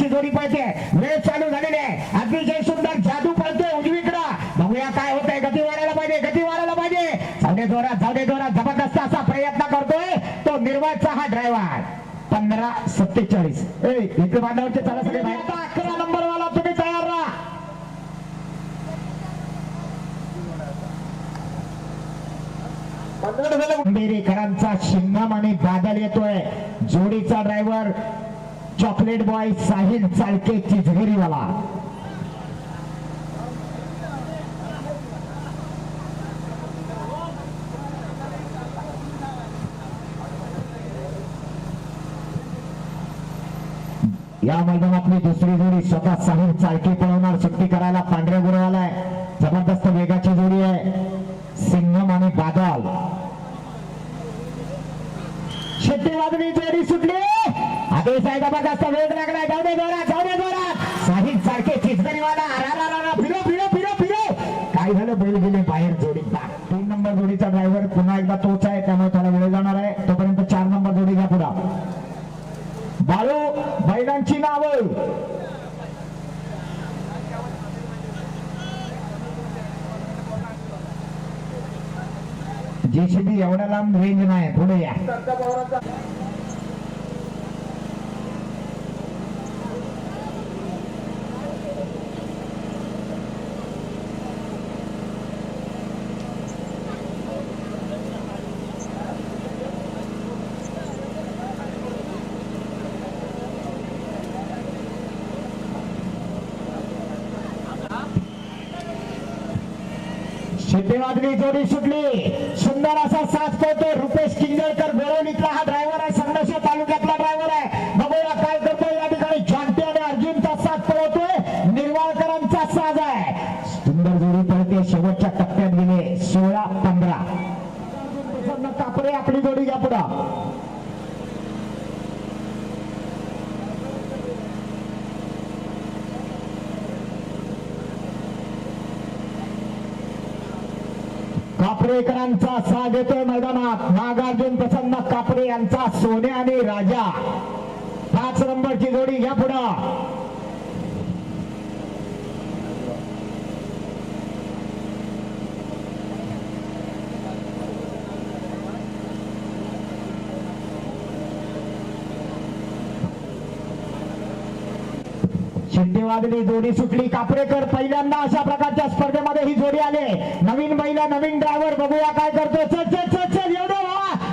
क्रमांकाची जोडी पळते. वेळ चालू झालेली आहे. अतिशय सुंदर जादू पळते उजवीकडं. बघूया काय होत आहे गती वाढायला पाहिजे. गती वाढायला पाहिजे. जाऊदे जोरात जाऊदे जोरात. जबरदस्त असा प्रयत्न करतोय. तो निर्वाळचा हा ड्रायव्हर पंधरा सत्तेचाळीस. इकडे बांधावरचे चला सगळे अकरा नंबर वाला तुम्ही तयार राहा. बेरेकरांचा शिंगम आणि बादल येतोय. जोडीचा driver chocolate boy Sahil Chalke Chijgiriwala. या मैदानातली दुसरी जोडी स्वतः साहिल चालके पळवणार सुट्टी करायला पांढऱ्या गुरवाला आहे. जबरदस्त वेगाची जोडी आहे. सिंगम आणि बादल. शेट्टी वादळी जोडी सुटली. आदेश आहे जास्त वेग लागलाय. जाऊ दे जोरात जाऊ दे जोरात. साहिब सारखे चिचगरीवाला अरा फिरो फिरो फिरो फिरो. काय झालं? बैल गेले बाहेर जोडी तीन नंबर जोडीचा ड्रायव्हर पुन्हा एकदा तोच आहे त्यामुळे थोडा वेळ जाणार आहे. तोपर्यंत चार नंबर जोडी घ्या पुढा. बाळू बैलांची नावं. जेसीबी एवढ्या लांब रेंज नाही पुढे या. शिट्टेवादली जोडी सुटली. सुंदर असा साथ पळतो रुपेश किंजळकर गोरवलीतला हा ड्रायव्हर आहे. संघर्ष तालुक्यातला ड्रायव्हर आहे. बघूया काय करतो या ठिकाणी जॉन्टी आणि अर्जुनचा साथ पळवतोय निर्वाळकरांचा साज आहे. सुंदर जोडी पळते. शेवटच्या टप्प्यात गेले सोळा पंधरा. कापडे आपली जोडी घ्या पुढा. कापरेकरांचा साथ येतोय मैदानात. नागार्जुन प्रसन्न कापरे यांचा सोने आणि राजा. पाच नंबरची जोडी घ्या पुढं. शिंदेवादली जोडी सुटली. कापरेकर पहिल्यांदा अशा प्रकारच्या स्पर्धेमध्ये ही जोडी आले. नवीन महिला नवीन ड्रायव्हर बघूया काय करतो चल चल चल चल. येऊ दे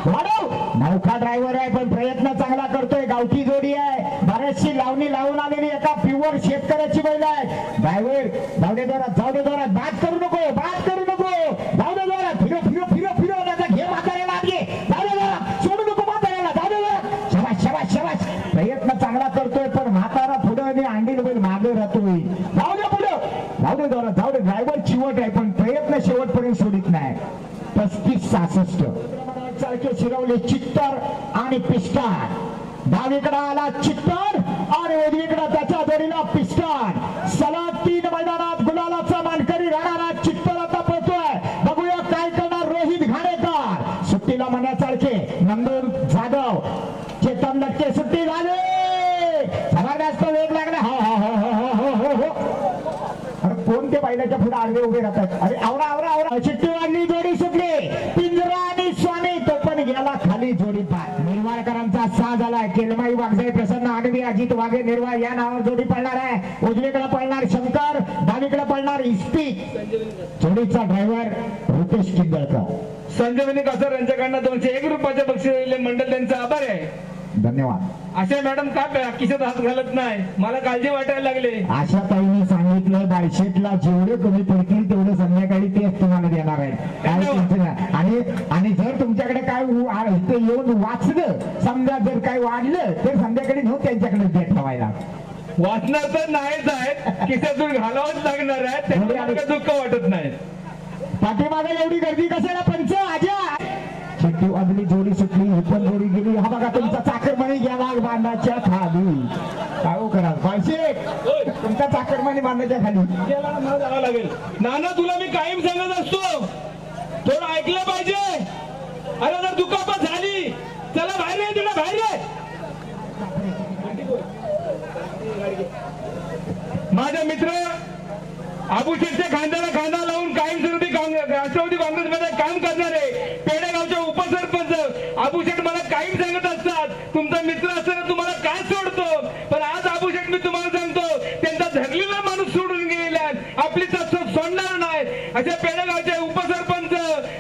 वाढव. नौका ड्रायव्हर आहे पण प्रयत्न चांगला करतोय. गावठी जोडी आहे. बऱ्याचशी लावणी लावून आलेली एका प्युअर शेतकऱ्याची महिला आहे. ड्रायव्हर जाऊ दे जोरात जाऊ दे जोरात. बात करू नको. बात करू नको जाऊ दे जोरात फिरो फिरो फिरो फिरो त्याचा घे म्हाताऱ्याला आत घे जाऊ दे जोरात सोडू नको म्हाताऱ्याला जाऊ दे जोरात शबाश शबाश शबाश प्रयत्न चांगला करतोय पण म्हातारा पुढे आणि अंडील बैल मागे राहतोय जाऊ दे पुढे जाऊ दे जोरात जाऊ दे ड्रायव्हर चिवट आहे पण प्रयत्न शेवटपर्यंत सोडित नाही पस्तीस सहासष्ट सारखे शिरवले चित्तर आणि पिस्टार डावीकडे आला चित्तर आणि उजवीकडे त्याच्या जोडीला पिस्टार सलग तीन मैदानात गुलालाचा मानकरी राहणारा चित्तर आता पोहोचतोय. बघूया काय करणार रोहित घाणेकर सुट्टीला मनासारखे नंदन जाधव. चेतन लटके सुट्टी झाली. जास्त वेग लागला. हा हा हा हा हा हो हो अरे कोण ते बैलाच्या पुढे आडवे उभे राहतात? अरे आवरा आवरा आवरा. चिट्टी वाढली जोडी सुटली पिंजरा आणि स्वामी तो पण गेला खाली जोडी पाय निर्वाळकरांचा सा झालाय केलमाई वागजाई प्रसन्न आडवी अजित वाघे निर्वाळ या नावावर जोडी पडणार आहे. उजवीकडे पडणार शंकर डावीकडे पडणार इस्पी जोडीचा ड्रायव्हर रुपेश किंदळकर संजीवनी कासर यांच्याकडनं दोनशे एक रुपयाचे बक्षीस मंडळ त्यांचा आभार आहे. धन्यवाद. असे मॅडम का खिशात हात घालत नाही? मला काळजी वाटायला लागली. आशा ताईने सांगितलं बायशेटला जेवढे कमी पडतील तेवढे संध्याकाळी तेच तुम्हाला देणार आहेत. काय टेन्शन नाही. आणि आणि जर तुमच्याकडे काय उ- आ- इथं येऊन वाचलं समजा जर काय वाढलं तर संध्याकाळी नेऊन त्यांच्याकडे देत ठेवायला. वाचणार तर नाहीच आहेत. खिशातून घालावंच लागणार आहे त्यामुळे मला काही दुःख वाटत नाही. पाठीमागे एवढी गर्दी कशाला? पंच आजा शेट्टी वाजली जोडी सुटली ही पण जोडी गेली. हा बघा तुमचा चाकरमणी गेला बांधाच्या खाली. काय हो करा? पाचशे तुमचा चाकरमणी बांधाच्या खाली. जावं लागेल. नाना तुला मी कायम सांगत असतो. थोडं ऐकलं पाहिजे. अरे जर दुखापत झाली. चला बाहेर ये तुला बाहेर ये माझा मित्र आभूषणच्या खांद्याला खांदा लावून कायमस्वरूपी राष्ट्रवादी काँग्रेसमध्ये काम करणारे पेडेगावचे उपसरपंच आभूषण मला कायम सांगत असतात. तुमचा मित्र असताना तुम्हाला काय सोडतो? पण आज आभूषण मी तुम्हाला सांगतो त्यांचा धरलेला माणूस सोडून गेला आपली तत्व सोडणार नाही. अशा पेडेगावचे उपसरपंच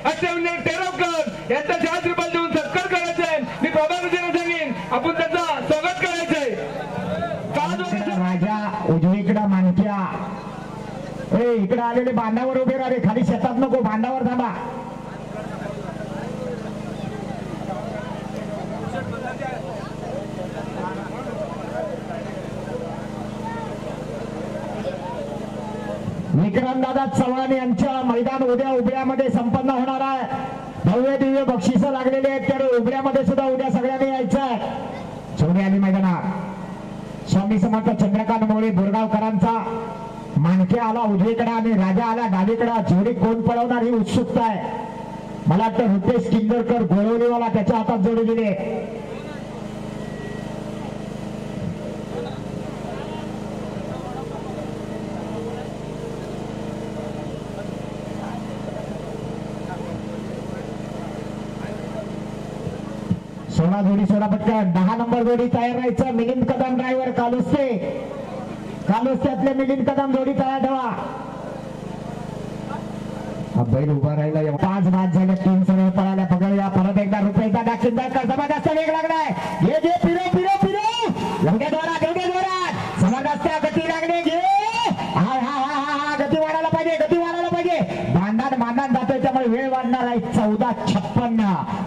अष्टविनायक टेरवकर यांचा शास्त्र रुपये देऊन सत्कार करायचा आहे मी प्रभाकरजीला सांगेन आपण त्याचा स्वागत करायचंय का जो इकडं राजा उजवीकडं मानक्या ए इकडे आलेले बांधावर उभे राहिले. खाली शेतात नको बांधावर थांबा. विक्रम दादा चव्हाण यांच्या मैदान उद्या उभ्यामध्ये संपन्न होणार आहे. भव्य दिव्य बक्षिस लागलेले आहेत. तर उभ्यामध्ये सुद्धा उद्या सगळ्यांनी यायचं आहे सोनी आली मैदानात. स्वामी समर्थ चंद्रकांत मोळे बोरगावकरांचा. माणके आला उजवीकडे आणि राजा आला डावीकडे जोडी कोण पळवणार ही उत्सुकता आहे. मला वाटतं रुपेश किंगरकर गोळवलीवाला त्याच्या हातात जोडी दिली सोळा जोडी सोळा पटकन. दहा नंबर जोडी तयार राहायचं. मिलिंद कदम ड्रायव्हर कालुसते. कालोस्यातले मिलिंद कदम जोडी तयार ठेवा. हा बैल उभा राहिला पाच बाद झाले तीन सरळ पळाल्या पकडल्या परत एकदा रुपयाचा दाक्षिणदार जबरदस्त वेग लागलाय. घे घे फिरो फिरो फिरो. एवढ्या जोरात एवढ्या जोरात. जबरदस्त गती लागणे घे. हा हा हा हा हा गती वाढायला पाहिजे गती वाढायला पाहिजे. भांडण भांडण जातोय त्यामुळे वेळ वाढणार आहे. चौदा छप्पन्न.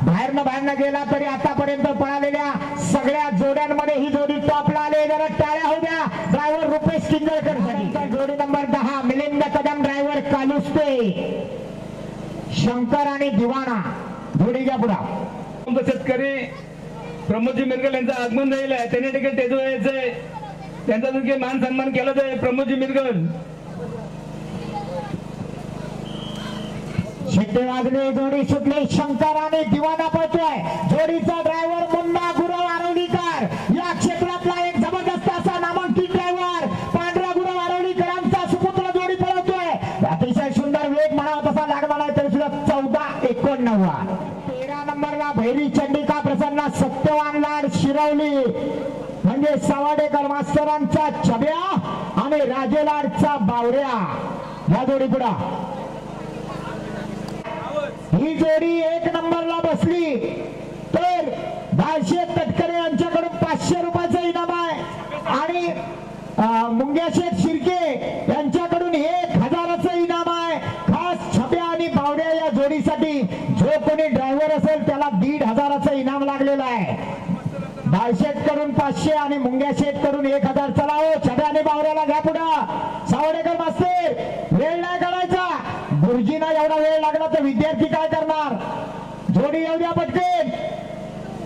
बाहेरनं बाहेरनं गेला तरी आतापर्यंत पळालेल्या सगळ्या जोड्यांमध्ये ही जोडी टॉपला आले. जरा टाळे रुपेश किंजळकर जोडी नंबर दहा मिलिंद कदम ड्रायव्हर कालुस्ते. शंकर आणि दिवाणा जोडीच्या पुढा. शेतकरी प्रमोदजी मिरगल यांचं आगमन झालेलं आहे. त्यांनी देखील तेजू यायचंय त्यांचा देखील मान सन्मान केला जाईल. प्रमोदजी मिरगल. शिट्टे वाजले जोडी सुटली. शंकर आणि दिवाणा पळतोय जोडीचा ड्रायव्हर एकोणनव्वद तेरा नंबरला भैरी चंडिका प्रसन्न सत्यवान लाड शिरवली. म्हणजे सवाडेकर मास्तरांचा छब्या आणि राजेलाडचा बावऱ्या. या जोडी पुढा. ही जोडी एक नंबरला बसली. तर दाशे तटकरे यांच्याकडून पाचशे रुपयाचं इनाम आहे. आणि मुंग्याशेठ शिर्के यांच्या एक हजाराचं इनाम आहे खास छप्या आणि बावड्या या जोडीसाठी जो कोणी ड्रायव्हर असेल त्याला दीड हजाराचं इनाम लागलेलं आहे दाळशेटकडून पाचशे आणि मुंग्या शेत करून एक हजार चला हो छड्या आणि बावऱ्याला घ्या पुढा. सावडेकर मास्तर वेळ नाही करायचा. गुरुजीना एवढा वेळ लागला तर विद्यार्थी काय करणार? जोडी येऊ द्या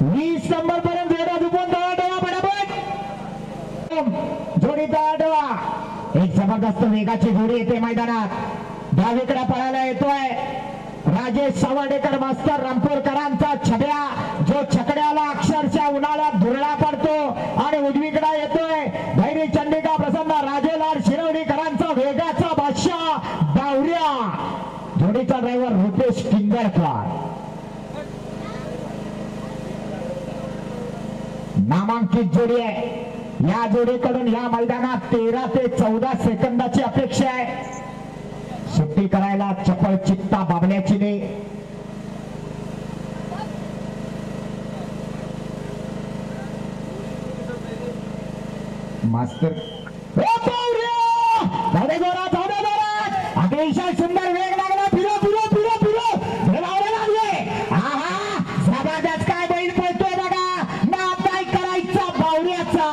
वीस नंबर पर्यंत वेळा झुपून तळा ठेवा पटापट. जोडी तळा ठेवा. एक जबरदस्त वेगाची जोडी येते मैदानात. डावीकडे पळायला येतोय. राजेश सावर्डेकर मास्तर रामपूरकरांचा छड्या. जो छकड्याला अक्षरशः उन्हाळ्यात धुरळा पडतो आणि उजवीकडे येतोय. भैरी चंडिका प्रसन्न राजेलाल शिरवणीकरांचा वेगाचा बादशाह बावऱ्या. धोनीचा ड्रायव्हर रुपेश किंदरकर नामांकित जोडी आहे. या जोडीकडून या मैदानात तेरा ते चौदा सेकंदाची अपेक्षा आहे. सुट्टी करायला चपळ चित्ता बाबण्याची नाही. मास्तर ओ पावऱ्या! जाऊ दे जोरात, जाऊ दे जोरात. अतिशय सुंदर वेग लागला फिरो फिरो फिरो फिरो फिरो लावले लागले आहा जबरदस्त काय बैल पळतोय बघा नाद नाही करायचा बावऱ्याचा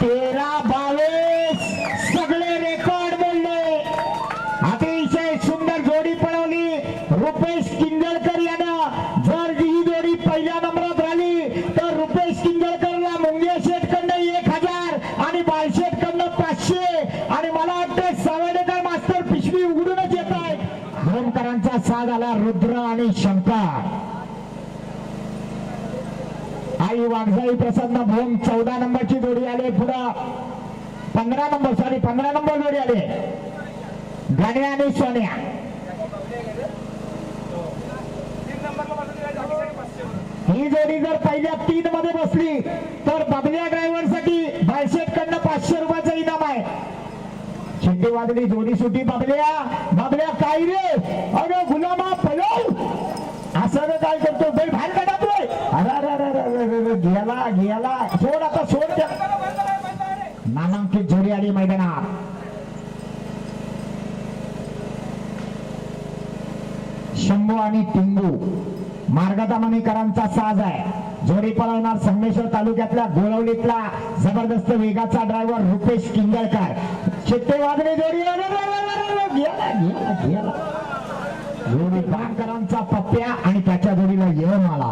तेरा बावीस सगळे रेकॉर्ड बोलले अतिशय सुंदर जोडी पळवली रुपेश किंजळकर यानं जर ही जोडी पहिल्या नंबरात राहिली तर रुपेश किंजळकरला मुंगे शेठ कडनं एक हजार आणि बालशेठ कडनं पाचशे आणि मला वाटतं सावडेकर मास्तर पिशवी उघडूनच येत आहे भोमकरांचा साथ आला रुद्र आणि शंकर आई वाघजाई प्रसन्न भूम चौदा नंबरची जोडी आली. पुढं पंधरा नंबर सॉरी पंधरा नंबर जोडी आले. गण्या आणि सोन्या. ही जोडी जर पहिल्या तीन मध्ये बसली तर बबल्या ड्रायव्हरसाठी बायशेट कडनं पाचशे रुपयाचं इनाम आहे. शिंदे वादळी जोडी सुटी बाबल्या बाबल्या काय रे? अरे गुलामा पळव असं काय करतो? बैल बाहेर काढा तू अरे अरे गेला गेला सोड आता सोड त्या. नामांकित जोडी आली मैदानात. शंभू आणि टिंगू. मार्गदमनीकरांचा साज आहे. जोडी पळवणार संगमेश्वर तालुक्यातल्या गोळवलीतला जबरदस्त वेगाचा ड्रायव्हर रुपेश किंगळकर. चित्ते वाजणे जोडी जोडी बांकरांचा पप्प्या आणि त्याच्या जोडीला येऊन आला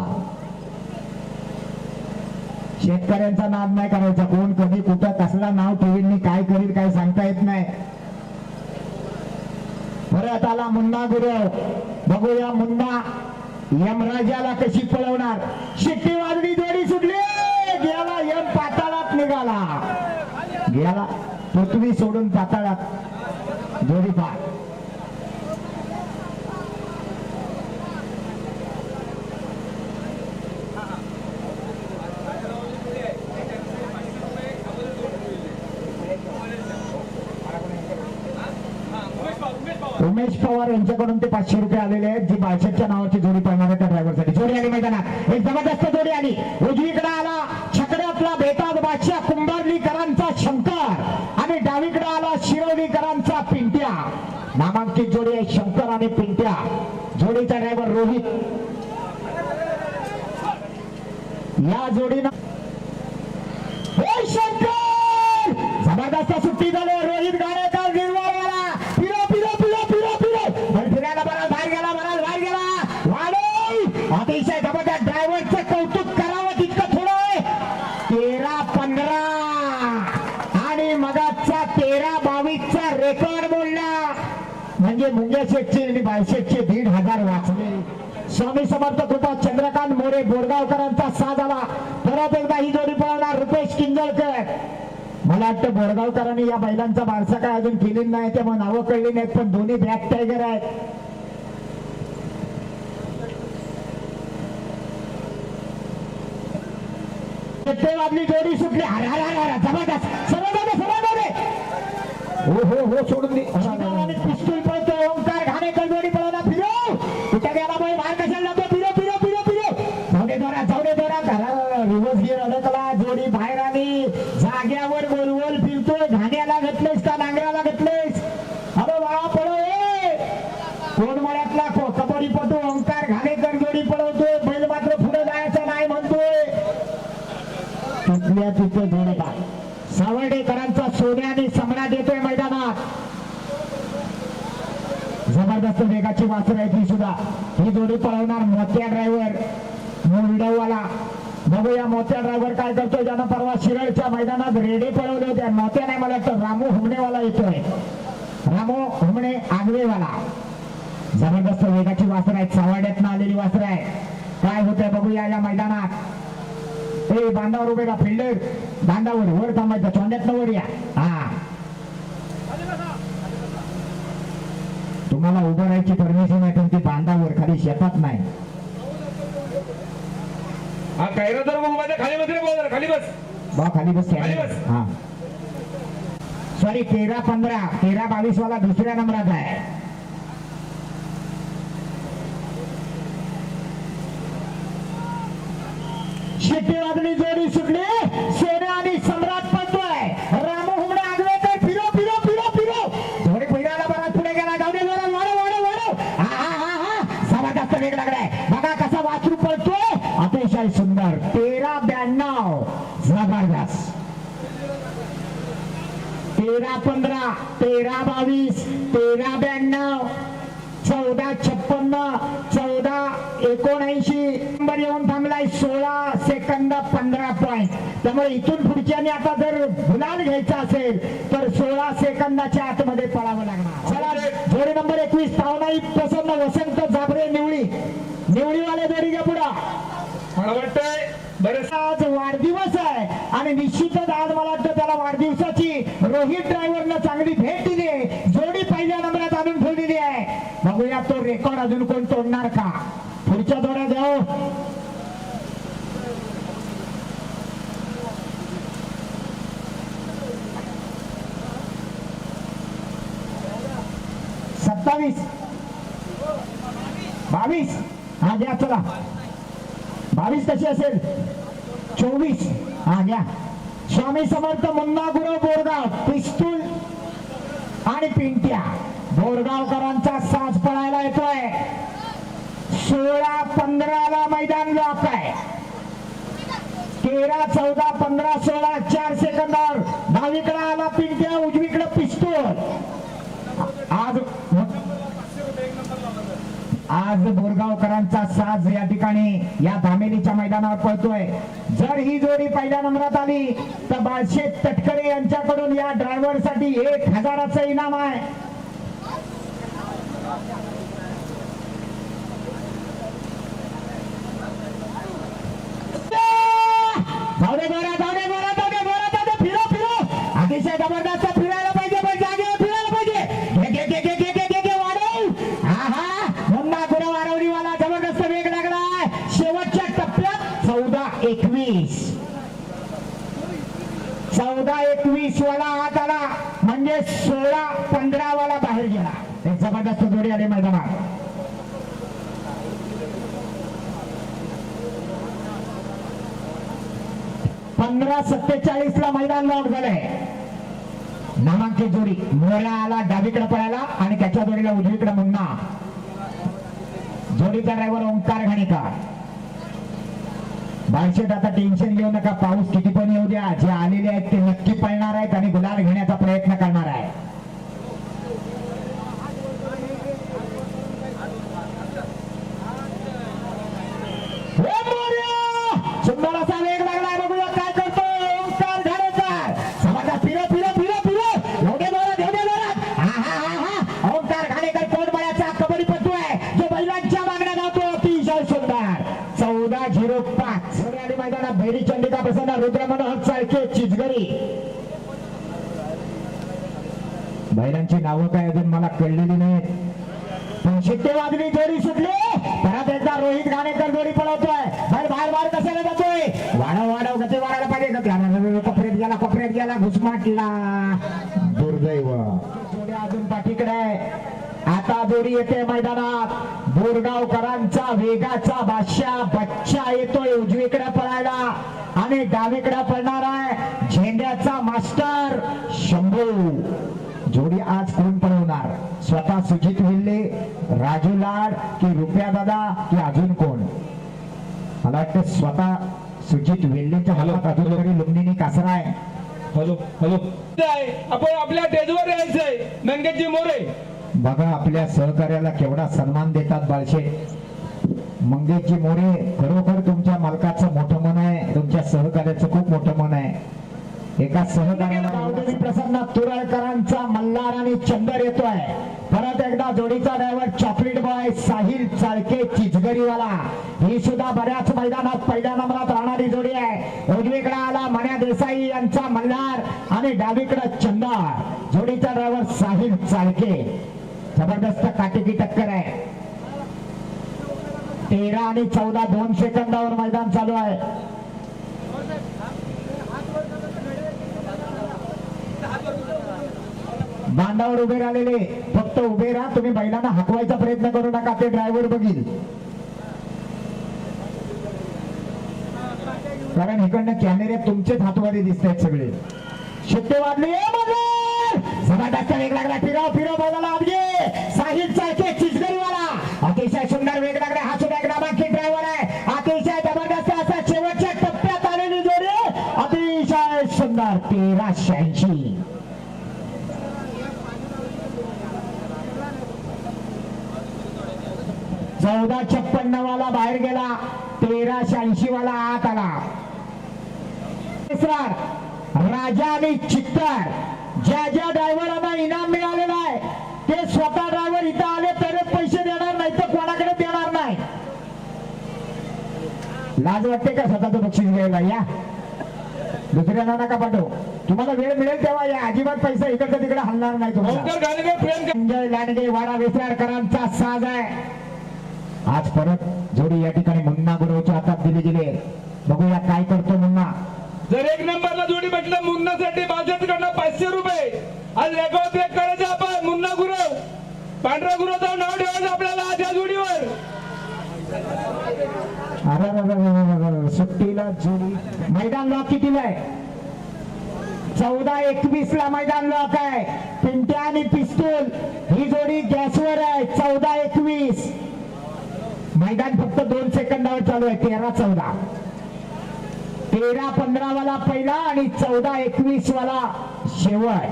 शेतकऱ्यांचा नाद नाही करायचा. कोण कधी कुठं कसला नाव ठेवीन काय करील काय सांगता येत नाही. परत आला मुन्ना गुरव. बघूया मुन्ना यमराजाला कशी पळवणार? शिट्टी वाजली जोडी सुटली. गेला यम पाताळात निघाला. गेला. पृथ्वी सोडून पाताळात जोडी पार. उमेश पवार यांच्याकडून ते पाचशे रुपये आलेले आहेत जी बाळशेटच्या नावाची जोडी पाहणार आहे त्या ड्रायव्हरसाठी. जोडी आली मैदानात. एक जबरदस्त जोडी आली. उजवीकडे आला. छकड्यातला बेताज बादशा कुंभारलीकरांचा शंकर. आणि डावीकडे आला शिरोलीकरांचा पिंट्या. नामांकित जोडी आहे शंकर आणि पिंट्या. जोडीचा ड्रायव्हर रोहित. या जोडीनं शंकर! जबरदस्त सुट्टी झाली. रोहित गाडेकर निर्वाळवाला अतिशय त्या ड्रायव्हरचं कौतुक करावं तितकं थोडं आहे. तेरा पंधरा. आणि मगाचा तेरा बावीसचा रेकॉर्ड बोलला. म्हणजे मुंग्या शेटचे आणि बायशेटचे दीड हजार वाचले. स्वामी समर्थ कृपा चंद्रकांत मोरे बोरगावकरांचा साथ आला. परत एकदा ही जोडी पळवणार रुपेश किंजळकर मला वाटतं बोरगावकरांनी या बैलांचा बारसा काय अजून केलेली नाही त्यामुळे नावं कळली नाहीत पण दोन्ही ब्लॅक टायगर आहेत. वाजली जोडी सुटली. हर हर हर हर. जबरदस्त. सरळ सरळ जाऊ दे. हो हो हो सोडून दे. पिस्तूल पळतो ओंकार घाणेकर जोडी पळवला फिरो कुठे गेला बाई बाहेर कशाला जातो फिरो फिरो फिरो फिरो जाऊ दे दोरा जाऊ दे दोरा घराला रिवर्स गिअर अडकला जोडी बाहेर आली जाग्यावर गोलगोल फिरतोय घाण्याला घेतलेस का नांगराला घेतलेस अरे वा पळो ए कोण मळ्यातला को- कबड्डीपटू ओंकार घाणेकर जोडी पळवतोय बैल मात्र पुढे जायचं नाही म्हणतोय तिथल्या तिथे जोडता सावर्डेकरांचा सोन्याने आणि देतोय मैदानात. जबरदस्त वेगाची वासर आहे ती सुद्धा. ही जोडी पळवणार मोत्या ड्रायव्हर मुरडवाला बघूया मोत्या ड्रायव्हर काय करतोय. ज्यानं परवा शिरळच्या मैदानात रेडे पळवले होते. मोत्या नाही मला वाटतं रामू हुमणेवाला येतोय. रामू हुमणे आगवेवाला जबरदस्त वेगाची वासर आहेत. सावाड्यातनं आलेली वासर आहे काय होतंय बघूया या मैदानात. ए बांधावर उभे का फिल्डर बांधावर वर थांबायचं चोंड्यातनं वर या. हा. तुम्हाला उभं राहायची परमिशन आहे पण ती बांधावर खाली शेतात नाही. हा कायरा तर मग माझ्या खाली बस रे भाऊ जरा, खाली बस. बा खाली बस खाली बस. हा. सॉरी तेरा पंधरा. तेरा बावीस वाला दुसऱ्या नंबरात आहे. जोडी सुटली. आणि सम्राट रामू हुमडे आगवेकर फिरो फिरो फिरो फिरो. पहिल्याला बराच पुढे गेला. वाढव वाढव वाढव. हा हा हा वेग लागलाय. बघा कसा वाचरू पळतोय. अतिशय सुंदर. तेरा ब्याण्णव. जबरदस्त तेरा पंधरा तेरा बावीस तेरा ब्याण्णव चौदा छप्पन्न चौदा एकोणऐंशी नंबर येऊन थांबलाय सोळा सेकंद पंधरा पॉईंट त्यामुळे इथून पुढच्याने आता जर गुलाल घ्यायचा असेल तर सोळा सेकंदाच्या आतमध्ये पळावं लागणार. चला जोडी नंबर एकवीस पावनाई प्रसन्न वसंत जाबरे निवळी. निवळीवाले जोडी घ्या पुढं. मला वाटतंय बरं. आज वाढदिवस आहे आणि निश्चितच आज मला वाटतं त्याला वाढदिवसाची रोहित ड्रायव्हरनं चांगली भेट दिली आहे. जोडी पहिल्या नंबरात आणून ठेवलेली आहे. बघूया तो रेकॉर्ड अजून कोण तोडणार का पुढच्या जोड्या जाऊ बावीस. बावीस. हा घ्या चला. बावीस कशी असेल? चोवीस. हा घ्या. स्वामी समर्थ मुन्ना बोरगाव पिस्तूल आणि पिंट्या. बोरगावकरांचा साज पळायला येतोय. सोळा पंधराला मैदान लॉक आहे. तेरा चौदा पंधरा सोळा चार सेकंदावर डावीकडे आला पिंट्या उजवीकडे पिस्तूल. आज आज बोरगावकरांचा साज या ठिकाणी या धामेलीच्या मैदानावर पळतोय. जर ही जोडी पहिल्या नंबरात आली तर बाळशे तटकरे यांच्याकडून या ड्रायव्हरसाठी एक हजाराचं इनाम आहे. एकवीस. चौदा एकवीस वाला आत आला. म्हणजे सोळा पंधरा वाला बाहेर गेला. एक जबरदस्त जोडी आले मैदानात पंधरा सत्तेचाळीस ला मैदान लॉक झालंय. नामांकित जोडी. मोऱ्या आला डावीकडे पळायला आणि त्याच्या जोडीला उजवीकडे मुन्ना. जोडीचा ड्रायव्हर ओंकार घाणेकर. भाषेत आता टेन्शन घेऊ नका. पाऊस किती पण येऊ द्या. जे आलेले आहेत ते नक्की पळणार आहेत आणि गुलाल घेण्याचा प्रयत्न करणार आहे हे मोरया! सुंदर असा वेग लागलाय बघूया काय करतो ओंकार घाणेकर समाजा फिरो फिरो फिरो फिरो एवढे जोरात एवढे जोरात हा हा हा हा ओंकार घाणेकर कोणबळ्याचा कबड्डी पटू आहे जो बैलांच्या मागण्या धावतो अतिशय सुंदर चौदा झिरो पाच आणि मैदानात भैरी चंडिका प्रसन्न रुद्र मनोहर चाळके चिचगरी बैलांची नावं काय अजून मला कळलेली नाहीत. पण शिट्टे वाजली जोडी सुटली. परत एकदा रोहित घाणेकर जोडी पळवतोय. बाहेर बाहेर बाहेर कशाला जातोय. वाढव वाढव गती वाढायला पाहिजे. गती कोपऱ्यात गेला कोपऱ्यात गेला घुसमाटला. दुर्दैव. अजून पाठीकडे आहे. आता जोडी येते मैदानात. बोरगावकरांचा वेगाचा बादशाह बच्चा येतोय उजवीकडे पळायला. आणि डावीकडे पळणार आहे झेंड्याचा मास्टर शंभू. जोडी आज कोण पळवणार? स्वतः सुजित विल्ले राजू लाड की रुपया दादा की अजून कोण? मला वाटतं स्वतः सुजित वेल्लेच्या हातात अजून तरी लुंगणीने कासरा आहे. Hello hello. आपण आपल्या टेजवर यायचंय. नंगेजी मोरे. बघा आपल्या सहकार्याला केवढा सन्मान देतात बाळशे. मंगेशजी मोरे खरोखर तुमच्या मालकाचं मोठं मन आहे. तुमच्या सहकार्याचं खूप मोठं मन आहे. एका सहकार्याला प्रसन्न तुरळकरांचा मल्हार आणि चंदर येतोय. परत एकदा जोडीचा driver chocolate boy Sahil Chalke Chichgariwala ही सुद्धा बऱ्याच मैदानात पहिल्या नंबरात राहणारी जोडी आहे. उजवीकडे आला मण्या देसाई यांचा मल्हार आणि डावीकडे चंदर. जोडीचा ड्रायव्हर साहिल चाळके. जबरदस्त काटेकी टक्कर आहे. तेरा आणि चौदा दोन सेकंदावर मैदान चालू आहे. बांधावर उभे राहिलेले फक्त उभे राहा तुम्ही बैलांना हकवायचा प्रयत्न करू नका ते ड्रायव्हर बघील. कारण इकडनं कॅमेरे तुमचेच हातवारे दिसत आहेत सगळे. शिट्टे वाढले ए वेग लागला फिरव फिरव बैलाला आगे साहिल चिचगरीवाला अतिशय सुंदर वेग लागला हा सुद्धा एक नामांकित ड्रायव्हर आहे अतिशय जबरदस्त असा शेवटच्या टप्प्यात आलेली जोडी अतिशय सुंदर तेरा शहाऐंशी चौदा छप्पन्न वाला बाहेर गेला. तेरा शहाऐंशी वाला आत आला. तिसरा, राजा आणि चित्तर ज्या ज्या ड्रायव्हरांना इनाम मिळालेलं आहे ते स्वतः ड्रायव्हर इथं आले तरच पैसे देणार नाही तर कोणाकडे देणार नाही. लाज वाटते का स्वतःचं बक्षीस घ्यायला? या. दुसऱ्यांना नका पाठव. तुम्हाला वेळ मिळेल तेव्हा या. अजिबात पैसा इकडचं तिकडे हलणार नाही तुम्हाला लांडगे वाडा वेसाळकरांचा साज आहे. आज परत जोडी या ठिकाणी मुन्ना गुरुच्या हातात दिली गेली. बघूया काय करतो मुन्ना. जर एक नंबरला जोडी भेटलं मुन्नासाठी बाजत कडनं पाचशे रुपये. आज रेकॉर्ड ब्रेक करायचं आपण मुन्ना गुरव पांढरा गुरवचं नाव ठेवायचं आपल्याला आज या जोडीवर. अरे, सुट्टीला जोडी. मैदान लॉक कितीला आहे? चौदा एकवीस ला मैदान लॉक आहे. पिंट्या आणि पिस्तूल. ही जोडी गॅसवर आहे. चौदा एकवीस. मैदान फक्त दोन सेकंदावर चालू आहे. तेरा चौदा. तेरा पंधरा वाला पहिला आणि चौदा एकवीस वाला शेवट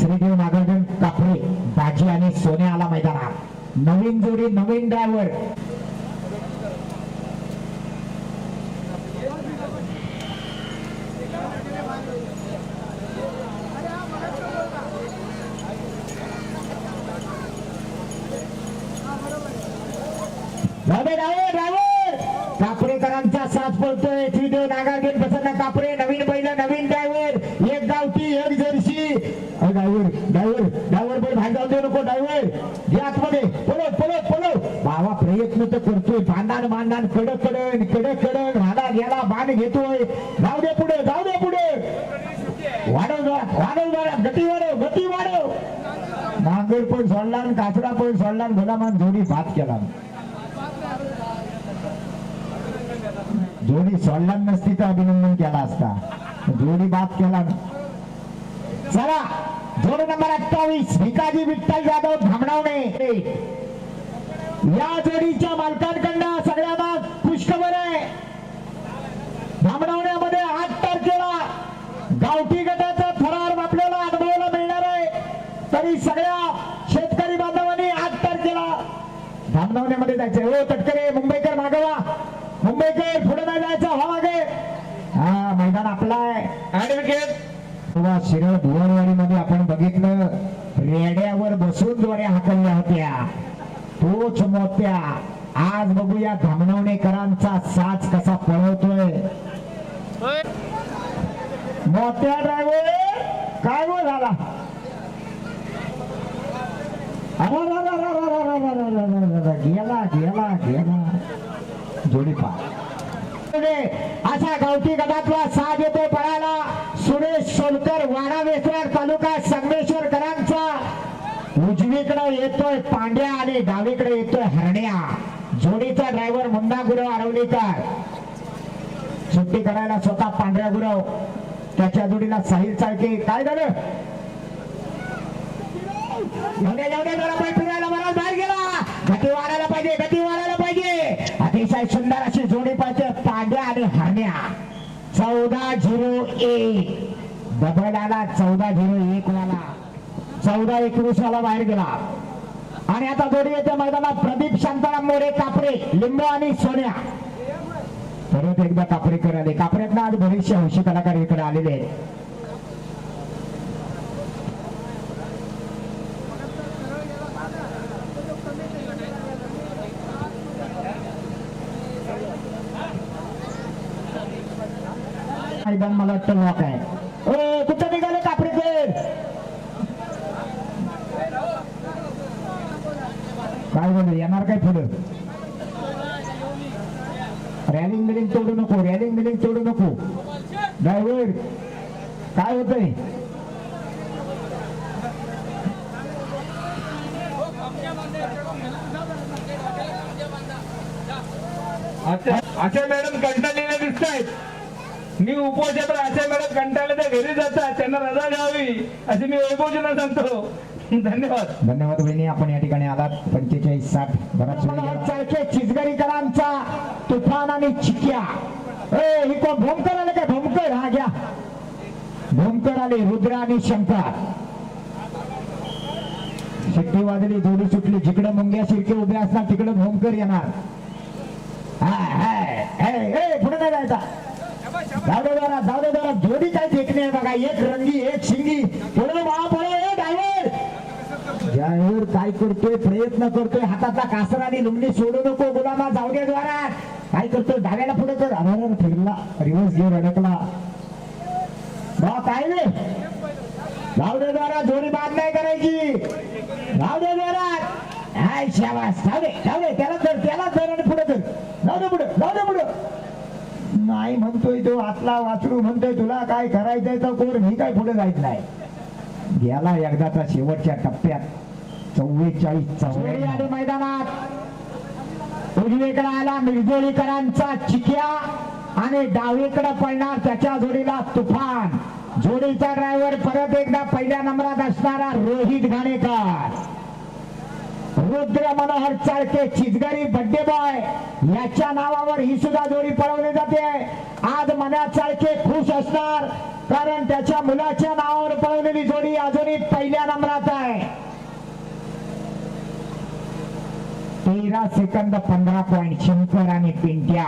श्रीदेव नागार्जुन कापरे बाजी आणि सोने आला मैदानात. नवीन जोडी नवीन ड्रायव्हर ड्रायव्हर ड्रायव्हर कापरेकरांचा बोलतोय पडतोय श्रीदेव नागार्जुन प्रसन्न कापरे नवीन बैल नवीन ड्रायव्हर एक गावठी एक जर्सी. ड्रायव्हर ड्रायव्हर ड्रायव्हर पण बाहेर जाऊ देऊ नको ड्रायव्हर घे आतमध्ये. पळत पळत पळत बाबा प्रयत्न तर करतोय. भांडण बांधान कडक कडण कडक कडण राडा गेला बाण घेतोय. जाऊ दे पुढे जाऊ दे पुढे. वाढव जोरात, वाढव गती वाढव गती वाढव. नांगर पण सोडला आणि काचडा पण सोडला आणि गुलामान जोडी भात केला. जोडी सोडला नसती तर अभिनंदन केला असता. जोडी बाद केला चला जोड नंबर अठ्ठावीस भिकाजी विठ्ठल जाधव धामणावणे. या जोडीच्या मालकांकडनं सगळ्यांना पुष्कवर आहे. धामणावण्यामध्ये आठ तारखेला गावठी गटाचा थरार आपल्याला अनुभवायला मिळणार आहे. तरी सगळ्या शेतकरी बांधवांनी आठ तारखेला धामणावण्यामध्ये जायचंय. हो तटकरे मुंबईकर मागवा. पेटे पुढे नाही जायचं हा मागे हा मैदान आपला आहे शिरळ शिरो मध्ये आपण बघितलं रेड्यावर बसून जोड्या हाकलल्या होत्या तोच मोत्या आज बघूया धामणवणेकरांचा साज कसा पळवतोय मोत्या ड्रायव्हर काय गो झाला गेला गेला गेला जोडी पा असा गावठी गटातला साथ येतो पळायला सुरेश सोलकर वाडा वेसर तालुका संगमेश्वरकरांचा. उजवीकडे येतोय पांड्या आणि डावीकडे येतोय हरण्या. जोडीचा ड्रायव्हर मुन्ना गुरव आरवलीकर. सुट्टी करायला स्वतः पांढऱ्या गुरव. त्याच्या जोडीला साहिल चालके काय झालं? जाऊ दे, फिरायला मला बाहेर गेला. गती वाढायला पाहिजे गती काय सुंदर अशी जोडी पाहिजे पांड्या आणि हरण्या. चौदा झिरो एक. डबल आला. चौदा झिरो एक वाला चौदा एकवीस वाला बाहेर गेला. आणि आता जोडी येते मैदानात. प्रदीप शांताराम मोरे कापरे लिंबू आणि सोन्या. परत एकदा कापरेकर आले. कापऱ्यातनं आज बरेचसे हौशी कलाकार इकडे आलेले आहेत. मैदान मला वाटतं लॉक आहे. ओ कुठं निघाले कापरेकर काय बोलू येणार काय पुढं? रॅलिंग बिलिंग तोडू नको रॅलिंग बिलिंग तोडू नको. ड्रायव्हर काय होतंय? अच्छा मॅडम कंटाळलेल्या दिसत आहेत मी उपोषित आशा मॅडम कंटाळले तर घरी जातात त्यांना रजा द्यावी अशी मी वैभवजना सांगतो. धन्यवाद. धन्यवाद बहिणी आपण या ठिकाणी आलात. पंचेचाळीस साठ बराच चालके चिचगरीकरांचा तुफान आणि चिक्या. ए ही कोण भोमकर आले काय भोमकर हा घ्या. भोमकर आले रुद्र आणि शंकर. शिट्टी वाजली जोडी सुटली. जिकडे मुंग्या शिरके उभे असणार तिकडे भोमकर येणार. हाय, पुढे नाही जायचा. जाऊ दे जरा जाऊ जरा जोडी काय फेकणे बघा. एक रंगी एक शिंगी. पळव वा पळो ए ड्रायव्हर ड्रायव्हर काय करतोय? प्रयत्न करतोय. हातातला कासरा आणि लुंगडी सोडू नको गुलामा जाऊ दे द्वारात. काय करतोय? डाव्याला पुढे कर अरे फिरला. रिव्हर्स गिअर अडकला. बा काय रे? जाऊ दे द्वारा जोडी बाद नाही करायची. जाऊ दे द्वारात हाय शाबास. जाऊ दे जाऊ दे त्याला धर त्याला धर आणि पुढे धर. जाऊ दे पुढे जाऊ दे पुढे. नाही म्हणतोय तो आतला वाचरू म्हणतोय तुला काय करायचंय तर कोर मी काय पुढे जायच नाही. गेला एकदाचा शेवटच्या टप्प्यात. चव्वेचाळीस चव्वेचाळीस. आणि मैदानात. उजवीकडे आला मिरजोळीकरांचा चिक्या आणि डावीकडे पडणार त्याच्या जोडीला तुफान. जोडीचा ड्रायव्हर परत एकदा पहिल्या नंबरात असणारा रोहित घाणेकर. रुद्र मनोहर चाळके चिचगरी बड्डे बॉय याच्या नावावर ही सुद्धा जोडी पळवली जाते. आज मना चाळके खुश असणार. कारण त्याच्या मुलाच्या नावावर पळवलेली जोडी अजूनही पहिल्या नंबरात आहे. तेरा सेकंद पंधरा पॉईंट शंकर आणि पिंट्या.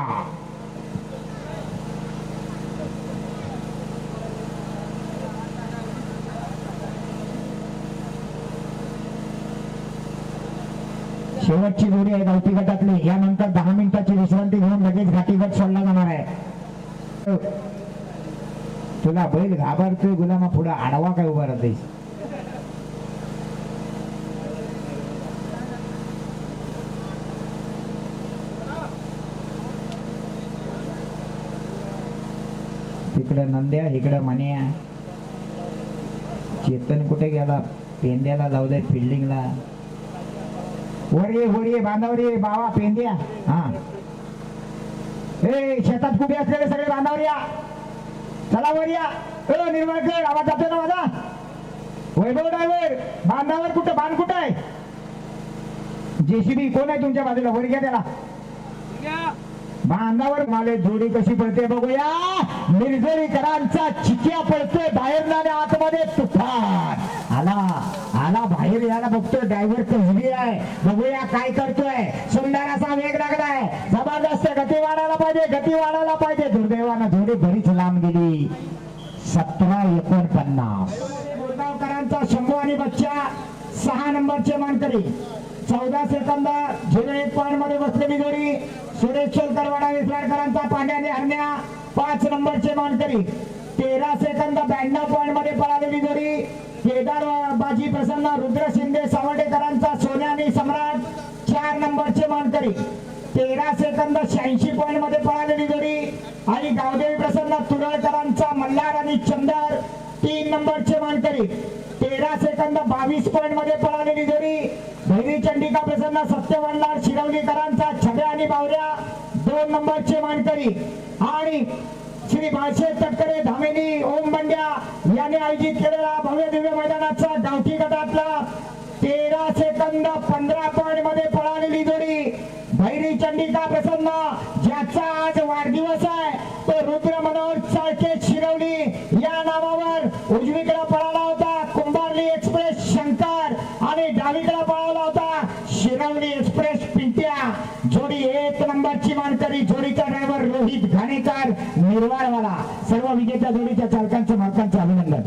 शेवटची जोडी आहे गावठी गटातली. यानंतर दहा मिनिटाची विश्रांती घेऊन लगेच घाटी गट सोडला जाणार आहे. तुला बैल घाबरतोय गुलामा पुढे आडवा काय उभा राहते तिकडं नंद्या इकडे मन्या. चेतन कुठे गेला? पेंद्याला जाऊ दे फिल्डिंगला वर ये वर बावा पेंद्या हा. ए शेतात कुठे असलेले सगळे बांधावर या. चला वर या. ए निर्मळकर आवाज जातो ना माझा? वैभव ड्रायव्हर बांधावर कुठं बांध कुठं आहे? जेसीबी कोण आहे तुमच्या बाजूला? वर घ्या त्याला. बांधावर माले जोडी कशी पडते बघूया. निर्जरीकरांचा चिक्या पडतोय बाहेर आणि आतमध्ये तुफान. आला आला बाहेर यायला बघतोय ड्रायव्हर कसबी आहे. बघूया काय करतोय. सुंदर असा वेग लागलाय. जबरदस्त गती वाढायला पाहिजे गती वाढायला पाहिजे. दुर्दैवानं जोडी बरीच लांब गेली. सतरा एकोणपन्नास. गुरगावकरांचा शंभू आणि बच्चा सहा नंबरचे मानकरी. चौदा सेकंद झिरो एक पॉईंटमध्ये बसलेली जोडी. सुरेश करवाडा विसराडकरांचा पांड्याने हरण्या. पाच नंबरचे मानकरी. तेरा सेकंद ब्याण्णव पॉईंटमध्ये पळालेली जोडी. केदार बाजी प्रसन्न रुद्र शिंदे सावडेकरांचा सोन्या आणि सम्राट. चार नंबरचे मानकरी. तेरा सेकंद शहाऐंशी पॉईंटमध्ये पळालेली जोडी. आणि गावदेवी प्रसन्न तुरळकरांचा मल्हार आणि चंदर. तीन नंबरचे मानकरी. तेरा सेकंद बावीस पॉईंटमध्ये पळालेली जोडी. भैरी चंडिका प्रसन्न सत्यवंडार शिरवलीकरांचा छब्या आणि बावऱ्या दोन नंबरचे मानकरी. आणि श्री बाळशेठ तटकरे धामेनी ओम बंड्या यांनी आयोजित केलेला भव्य दिव्य मैदानाचा गावठी गटातला तेरा सेकंद पंधरा पॉइंटमध्ये पळालेली जोडी भैरी चंडिका प्रसन्न ज्याचा आज वाढदिवस आहे तो रुद्र मनोहर चाळके शिरवली या नावावर उजवीकडे पळाला होता. कुंभारली एक्सप्रेस शंकर आणि डावीकडे पळाला होता. शिरवली एक्सप्रेस पिंट्या. जोडी एक नंबरची मानकरी जोडीचा ड्रायव्हर रोहित घाणेकर निर्वाळवाला सर्व विजेत्या जोडीच्या चालकांचे मालकांचे अभिनंदन.